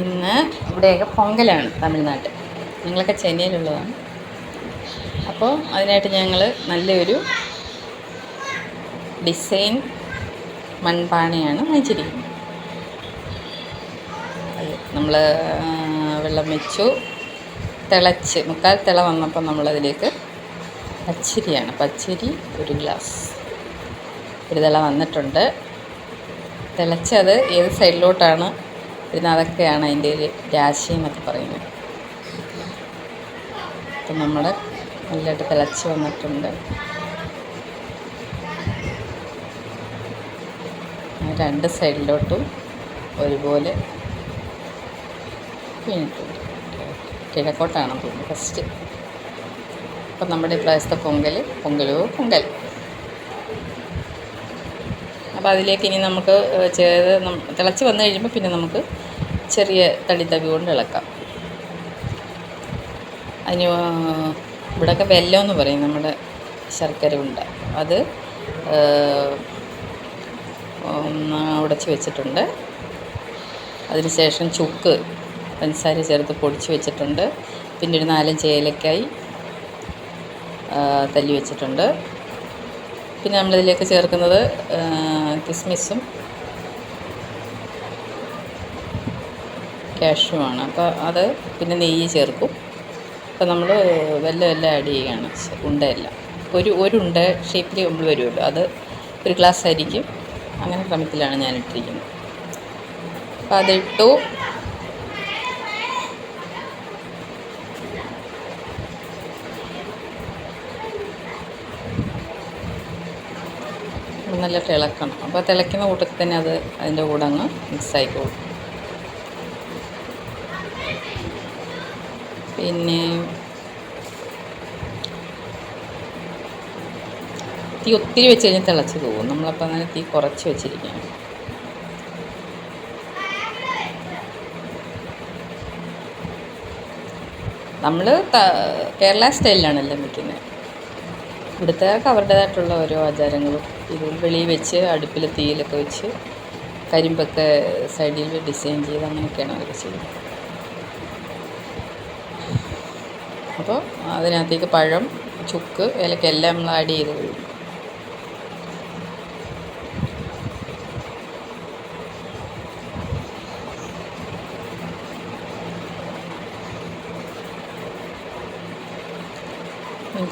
ഇന്ന് ഇവിടെയൊക്കെ പൊങ്കലാണ് തമിഴ്നാട്ടിൽ. ഞങ്ങളൊക്കെ ചെന്നൈയിലുള്ളതാണ്. അപ്പോൾ അതിനായിട്ട് ഞങ്ങൾ നല്ലൊരു ഡിസൈൻ മൺപാനയാണ് വാങ്ങിച്ചിരിക്കുന്നത് അത് നമ്മൾ വെള്ളം വെച്ചു തിളച്ച് മുക്കാൽ തിള വന്നപ്പോൾ നമ്മളതിലേക്ക് പച്ചരിയാണ്. പച്ചരി ഒരു ഗ്ലാസ്. ഒരു തിള വന്നിട്ടുണ്ട്. തിളച്ചത് ഏത് സൈഡിലോട്ടാണ് ഇതിനതൊക്കെയാണ് അതിന്റെ ഒരു രാശി എന്നൊക്കെ പറയുന്നത്. അപ്പം നമ്മൾ നല്ലതായിട്ട് തിളച്ച് വന്നിട്ടുണ്ട്. രണ്ട് സൈഡിലോട്ടും ഒരുപോലെ വീണിട്ടുണ്ട്. കിഴക്കോട്ടാണ് തോന്നുന്നത്. ഫസ്റ്റ് അപ്പം നമ്മുടെ ഇപ്രാവശ്യത്തെ പൊങ്കൽ പൊങ്കലോ പൊങ്കൽ. അപ്പോൾ അതിലേക്ക് ഇനി നമുക്ക് ചെയ്ത് തിളച്ച് വന്നു കഴിയുമ്പോൾ പിന്നെ നമുക്ക് ചെറിയ തടി തവി കൊണ്ട് ഇളക്കാം. അതിന് ഇവിടെയൊക്കെ വെല്ലം എന്ന് പറയും നമ്മുടെ ശർക്കര ഉണ്ട അത് ഉടച്ച് വെച്ചിട്ടുണ്ട്. അതിനുശേഷം ചുക്ക് പഞ്ചസാര ചേർത്ത് പൊടിച്ച് വെച്ചിട്ടുണ്ട്. പിന്നെ ഒരു നാലഞ്ച് ഏലക്കായി തല്ലി വെച്ചിട്ടുണ്ട്. പിന്നെ നമ്മളിതിലേക്ക് ചേർക്കുന്നത് കിസ്മിസും കാഷ്യുമാണ് അപ്പോൾ അത് പിന്നെ നെയ്യ് ചേർക്കും. അപ്പോൾ നമ്മൾ വെല്ലം എല്ലാം ആഡ് ചെയ്യുകയാണ്. ഉണ്ടയെല്ലാം. ഒരു ഒരു ഉണ്ട ഷേപ്പിൽ നമ്മൾ വരുമല്ലോ. അത് ഒരു ഗ്ലാസ് ആയിരിക്കും. അങ്ങനെ ക്രമത്തിലാണ് ഞാൻ ഇട്ടിരിക്കുന്നത്. അപ്പോൾ അതിട്ടു നല്ല തിളക്കണം. അപ്പോൾ തിളയ്ക്കുന്ന കൂട്ടത്തിൽ തന്നെ അത് അതിന്റെ കൂടെ അങ്ങ് മിക്സ് പിന്നെ തീ ഒത്തിരി വെച്ച് കഴിഞ്ഞാൽ തിളച്ച് പോകും. നമ്മളപ്പോൾ അങ്ങനെ തീ കുറച്ച് വെച്ചിരിക്കണം നമ്മൾ കേരള സ്റ്റൈലിലാണല്ലോ വെക്കുന്നത്. ഇവിടുത്തെ അവരുടേതായിട്ടുള്ള ഓരോ ആചാരങ്ങളും. ഇത് വെളിയിൽ വെച്ച് അടുപ്പിൽ തീയിലൊക്കെ വെച്ച് കരിമ്പൊക്കെ സൈഡിൽ ഡിസൈൻ ചെയ്ത് അങ്ങനെയൊക്കെയാണ് അവർ ചെയ്യുന്നത്. അപ്പോൾ അതിനകത്തേക്ക് പഴം ചുക്ക് ഏലക്ക എല്ലാം നമ്മൾ ആഡ് ചെയ്ത് കഴിയും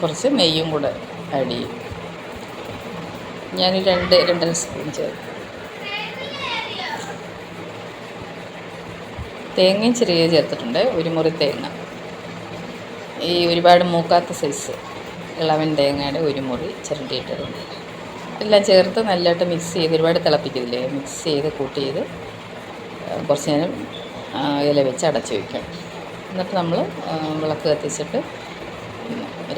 കുറച്ച് നെയ്യും കൂടെ ആഡ് ചെയ്യും. ഞാൻ രണ്ട് രണ്ടര സ്പൂൺ ചേർക്കും. തേങ്ങയും ചെറിയ ചേർത്തിട്ടുണ്ട്. ഒരു മുറി തേങ്ങ. ഈ ഒരുപാട് മൂക്കാത്ത സൈസ് ഇളവൻ തേങ്ങയുടെ ഒരു മുറി ചിരണ്ടിയിട്ടതുണ്ട് എല്ലാം ചേർത്ത് നല്ലതായിട്ട് മിക്സ് ചെയ്ത് ഒരുപാട് തിളപ്പിക്കില്ലേ മിക്സ് ചെയ്ത് കൂട്ടി ചെയ്ത് കുറച്ച് നേരം ഇല വെച്ച് അടച്ച് വയ്ക്കും എന്നിട്ട് നമ്മൾ വിളക്ക് കത്തിച്ചിട്ട്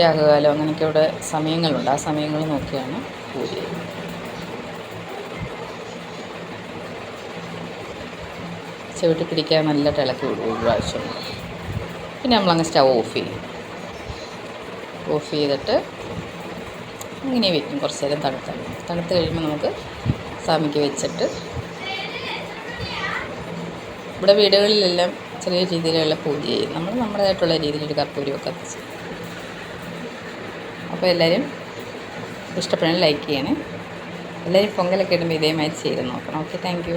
രാഹുകാലം അങ്ങനെയൊക്കെ ഇവിടെ സമയങ്ങളുണ്ട്. ആ സമയങ്ങൾ നോക്കിയാണ് പൂജ ചെയ്യുന്നത്. ചവിട്ടി പിടിക്കാൻ നല്ല തിളക്കി വിടും ഒരു പ്രാവശ്യം. പിന്നെ നമ്മളങ്ങ് സ്റ്റവ് ഓഫ് ചെയ്യും. ഓഫ് ചെയ്തിട്ട് ഇങ്ങനെ വെക്കും. കുറച്ച് നേരം തണുത്താൽ തണുത്ത് കഴിയുമ്പോൾ നമുക്ക് സാമിക്ക് വെച്ചിട്ട് ഇവിടെ വീടുകളിലെല്ലാം ചെറിയ രീതിയിലുള്ള പൂജ ചെയ്യും നമ്മൾ നമ്മുടേതായിട്ടുള്ള രീതിയിൽ ഒരു കർപ്പൂരമൊക്കെ കത്തിച്ച് അപ്പോൾ എല്ലാവരും ഇഷ്ടപ്പെടാൻ ലൈക്ക് ചെയ്യണേ. എല്ലാവരും പൊങ്കലൊക്കെ ഇടുമ്പോൾ ഇതേമാതിരി ചെയ്ത് നോക്കണം. Okay thank